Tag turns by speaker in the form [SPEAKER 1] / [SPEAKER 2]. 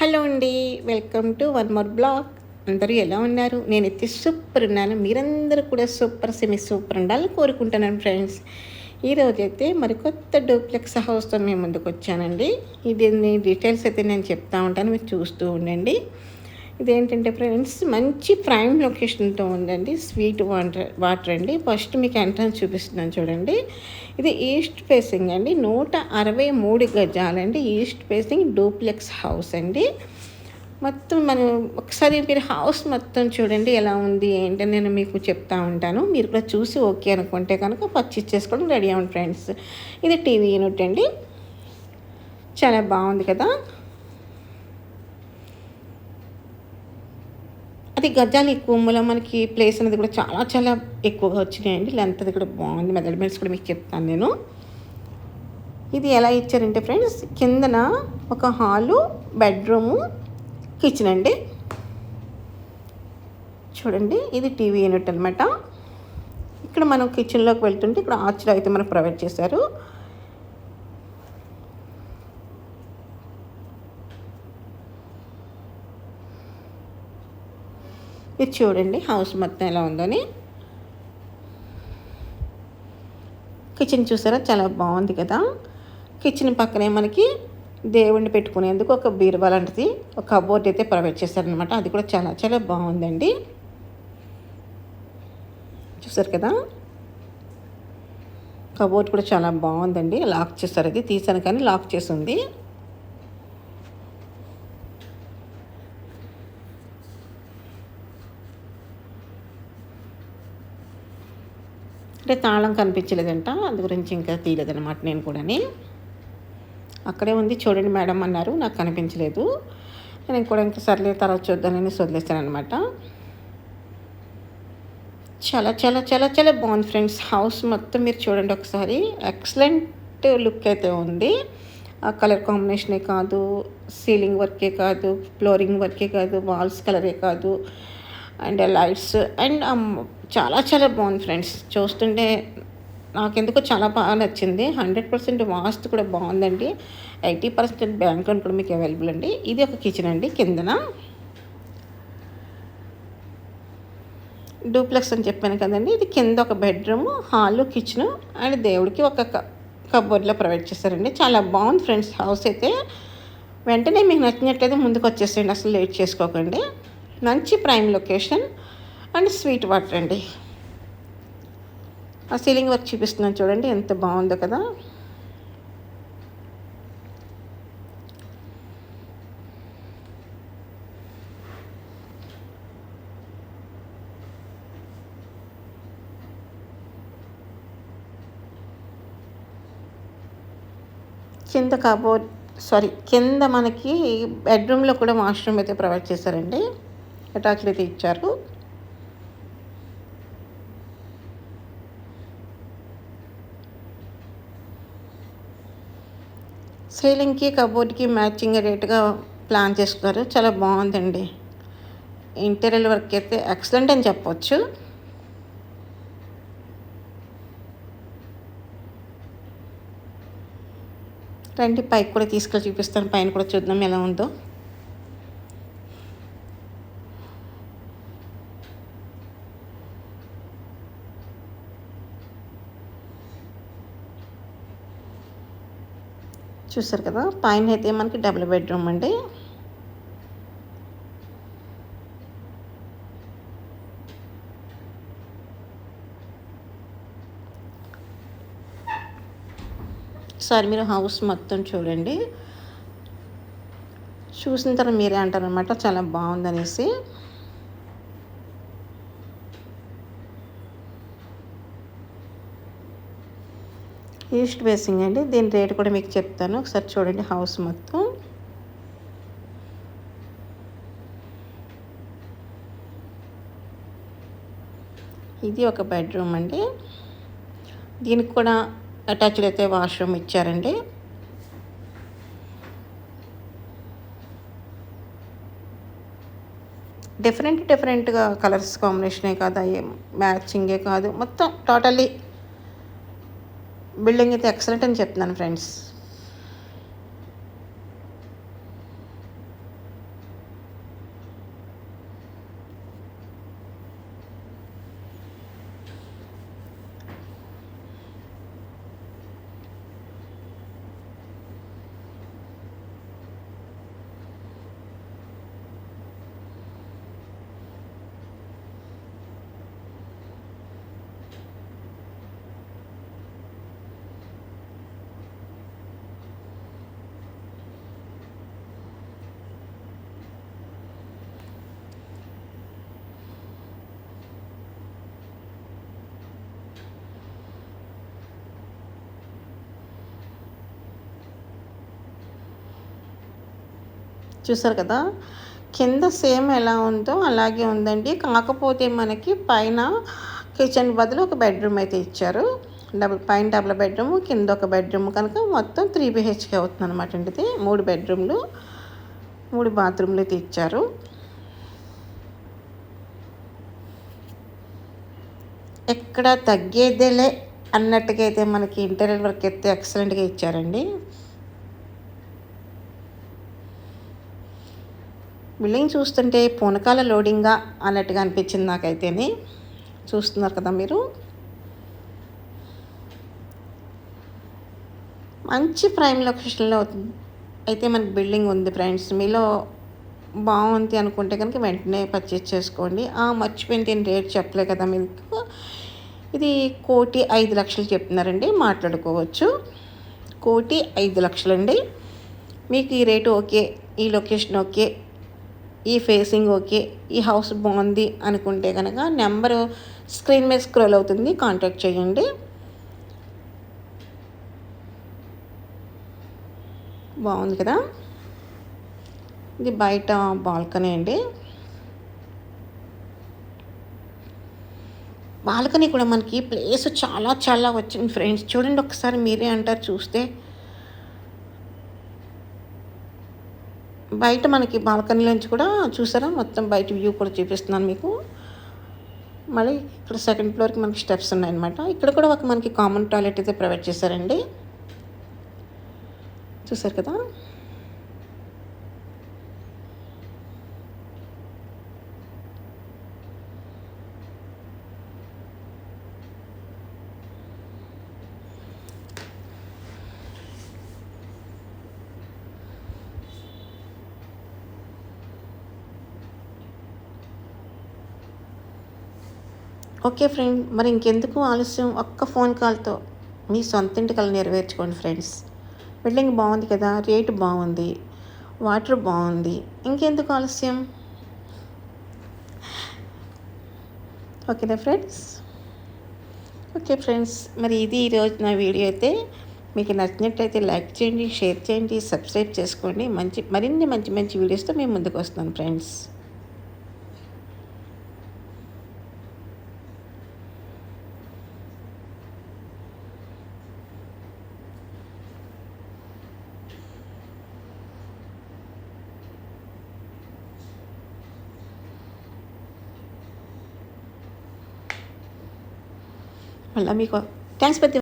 [SPEAKER 1] Hello అండి welcome to one more blog. అందరూ ఎలా ఉన్నారు? నేనైతే సూపర్ ఉన్నాను. మీరందరూ కూడా సూపర్ సెమీ సూపర్ ఉండాలని కోరుకుంటున్నాను ఫ్రెండ్స్. ఈరోజు అయితే మరి కొత్త డూప్లెక్స్ హౌస్తో మేము ముందుకు వచ్చానండి. ఇది డీటెయిల్స్ అయితే నేను చెప్తా ఉంటాను మీరు చూస్తూ ఉండండి. ఇదేంటంటే ఫ్రెండ్స్ మంచి ప్రైమ్ లొకేషన్తో ఉందండి. స్వీట్ వాటర్ వాటర్ అండి. ఫస్ట్ మీకు ఎంట్రన్స్ చూపిస్తున్నాను చూడండి. ఇది ఈస్ట్ ఫేసింగ్ అండి. నూట అరవై మూడు గజాలండి ఈస్ట్ ఫేసింగ్ డూప్లెక్స్ హౌస్ అండి. మొత్తం మనం ఒకసారి మీరు హౌస్ మొత్తం చూడండి ఎలా ఉంది ఏంటి నేను మీకు చెప్తా ఉంటాను. మీరు కూడా చూసి ఓకే అనుకుంటే కనుక పర్చేస్ చేసుకోవడం రెడీ అవ్వండి ఫ్రెండ్స్. ఇది టీవీ యూనిట్ అండి. చాలా బాగుంది కదా. అది గజాలు ఎక్కువ మూలం మనకి ప్లేస్ అనేది కూడా చాలా చాలా ఎక్కువగా వచ్చినాయండి. లెంత్ అది కూడా బాగుంది. మెజర్మెంట్స్ కూడా మీకు చెప్తాను నేను. ఇది ఎలా ఇచ్చారంటే ఫ్రెండ్స్ కిందన ఒక హాలు బెడ్రూము కిచెన్ అండి. చూడండి ఇది టీవీ యూనిట్ అనమాట ఇక్కడ మనం కిచెన్లోకి వెళ్తుంటే ఇక్కడ ఆర్చ్లో అయితే మనకు ప్రొవైడ్ చేశారు. ఇది చూడండి హౌస్ మొత్తం ఎలా ఉందని కిచెన్ చూసారా? చాలా బాగుంది కదా. కిచెన్ పక్కనే మనకి దేవుణ్ణి పెట్టుకునేందుకు ఒక బీరువా లాంటిది ఒక కబోర్డ్ అయితే ప్రొవైడ్ చేశారనమాట అది కూడా చాలా చాలా బాగుందండి. చూసారు కదా? కబోర్డ్ కూడా చాలా బాగుందండి. లాక్ చేస్తారు. అది తీసాను కానీ లాక్ చేసి ఉంది. అంటే తాళం కనిపించలేదంట. అందు గురించి ఇంకా తీయలేదనమాట నేను కూడాని. అక్కడే ఉంది. చూడండి మేడం అన్నారు. నాకు కనిపించలేదు. నేను కూడా ఇంకా సర్లే తర్వాత చూద్దానని వదిలేస్తాను అనమాట చాలా చాలా చాలా చాలా బాగుంది ఫ్రెండ్స్. హౌస్ మొత్తం మీరు చూడండి ఒకసారి. ఎక్సలెంట్ లుక్ అయితే ఉంది. ఆ కలర్ కాంబినేషనే కాదు. సీలింగ్ వర్కే కాదు. ఫ్లోరింగ్ వర్కే కాదు. వాల్స్ కలరే కాదు. అండ్ లైట్స్ అండ్ చాలా చాలా బాగుంది ఫ్రెండ్స్. చూస్తుంటే నాకెందుకో చాలా బాగా నచ్చింది. హండ్రెడ్ పర్సెంట్ వాస్తు కూడా బాగుందండి. ఎయిటీ పర్సెంట్ బ్యాంక్ లోన్ కూడా మీకు అవైలబుల్ అండి. ఇది ఒక కిచెన్ అండి. కిందన డూప్లెక్స్ అని చెప్పాను కదండి. ఇది కింద ఒక బెడ్రూమ్ హాల్ కిచెన్ అండ్ దేవుడికి ఒక కబోర్డ్లో ప్రొవైడ్ చేశారండి. చాలా బాగుంది ఫ్రెండ్స్. హౌస్ అయితే వెంటనే మీకు నచ్చినట్లయితే ముందుకు వచ్చేసేయండి. అసలు లేట్ చేసుకోకండి. మంచి prime location and sweet water అండి. ఆ సీలింగ్ వర్క్ చూపిస్తున్నాను చూడండి ఎంత బాగుందో కదా. కింద కబోర్డ్ సారీ కింద మనకి బెడ్రూమ్లో కూడా వాష్రూమ్ అయితే ప్రొవైడ్ చేశారండి. అటాచ్లు అయితే ఇచ్చారు. సీలింగ్కి కబోర్డ్కి మ్యాచింగ్ రేట్గా ప్లాన్ చేసుకున్నారు చాలా బాగుందండి. ఇంటీరియర్ వర్క్ అయితే ఎక్సలెంట్ అని చెప్పవచ్చు రండి పైకి కూడా తీసుకెళ్ళి చూపిస్తాను. పైన కూడా చూద్దాం ఎలా ఉందో. చూసారు కదా? పైన అయితే మనకి డబుల్ బెడ్రూమ్ అండి. ఒకసారి మీరు హౌస్ మొత్తం చూడండి. చూసిన తర్వాత మీరే అంటారనమాట చాలా బాగుందనేసి. ఈస్ట్ బేసింగ్ అండి. దీని రేట్ కూడా మీకు చెప్తాను. ఒకసారి చూడండి హౌస్ మొత్తం. ఇది ఒక బెడ్రూమ్ అండి. దీనికి కూడా అటాచ్డ్ అయితే వాష్రూమ్ ఇచ్చారండి. డిఫరెంట్ డిఫరెంట్గా కలర్స్ కాంబినేషనే కాదు మ్యాచింగే కాదు. మొత్తం టోటల్లీ బిల్డింగ్ అయితే ఎక్సలెంట్ అని చెప్తున్నాను ఫ్రెండ్స్. చూసారు కదా? కింద సేమ్ ఎలా ఉందో అలాగే ఉందండి. కాకపోతే మనకి పైన కిచెన్ బదులు ఒక బెడ్రూమ్ అయితే ఇచ్చారు. డబుల్ పైన డబుల్ బెడ్రూమ్ కింద ఒక బెడ్రూమ్. కనుక మొత్తం త్రీ బిహెచ్కే అవుతుంది అనమాట అండి ఇది. మూడు బెడ్రూమ్లు మూడు బాత్రూమ్లు అయితే ఇచ్చారు. ఎక్కడ తగ్గేదేలే అన్నట్టుగా అయితే మనకి ఇంటీరియర్ వర్క్ అయితే ఎక్సలెంట్గా ఇచ్చారండి. బిల్డింగ్ చూస్తుంటే పూనకాల లోడింగ్గా అన్నట్టుగా అనిపించింది నాకైతేనే. చూస్తున్నారు కదా మీరు. మంచి ప్రైమ్ లొకేషన్లో అయితే మనకి బిల్డింగ్ ఉంది ఫ్రెండ్స్. మీలో బాగుంది అనుకుంటే కనుక వెంటనే పర్చేస్ చేసుకోండి. మర్చిపోయింది నేను రేట్ చెప్పలే కదా మీకు. ఇది కోటి ఐదు లక్షలు చెప్తున్నారండి మాట్లాడుకోవచ్చు. కోటి ఐదు లక్షలండి. మీకు ఈ రేటు ఓకే ఈ లొకేషన్ ఓకే ఈ ఫేసింగ్ ఓకే ఈ హౌస్ బాగుంది అనుకుంటే కనుక నెంబరు స్క్రీన్ మీద స్క్రోల్ అవుతుంది కాంటాక్ట్ చేయండి. బాగుంది కదా? ఇది బయట బాల్కనీ అండి. బాల్కనీ కూడా మనకి ప్లేస్ చాలా చాలా వచ్చింది ఫ్రెండ్స్. చూడండి ఒకసారి మీరే అంటారు చూస్తే బయట మనకి బాల్కనీలోంచి కూడా చూసారా? మొత్తం బయట వ్యూ కూడా చూపిస్తున్నాను మీకు. మళ్ళీ ఇక్కడ సెకండ్ ఫ్లోర్కి మనకి స్టెప్స్ ఉన్నాయన్నమాట. ఇక్కడ కూడా ఒక మనకి కామన్ టాయిలెట్ అయితే ప్రొవైడ్ చేశారండి. చూసారు కదా? ఓకే ఫ్రెండ్ మరి ఇంకెందుకు ఆలస్యం? ఒక్క ఫోన్ కాల్తో. మీ సొంత ఇంటి కళ నెరవేర్చుకోండి ఫ్రెండ్స్. బిల్డింగ్ బాగుంది కదా రేటు బాగుంది వాటర్ బాగుంది ఇంకెందుకు ఆలస్యం? ఓకేనా ఫ్రెండ్స్? ఓకే ఫ్రెండ్స్ మరి ఇది ఈరోజు నా వీడియో అయితే. మీకు నచ్చినట్టయితే లైక్ చేయండి షేర్ చేయండి సబ్స్క్రైబ్ చేసుకోండి. మంచి మరిన్ని మంచి మంచి వీడియోస్తో మేము ముందుకు వస్తాను ఫ్రెండ్స్. మళ్ళీ మీకు థ్యాంక్స్ ప్రతి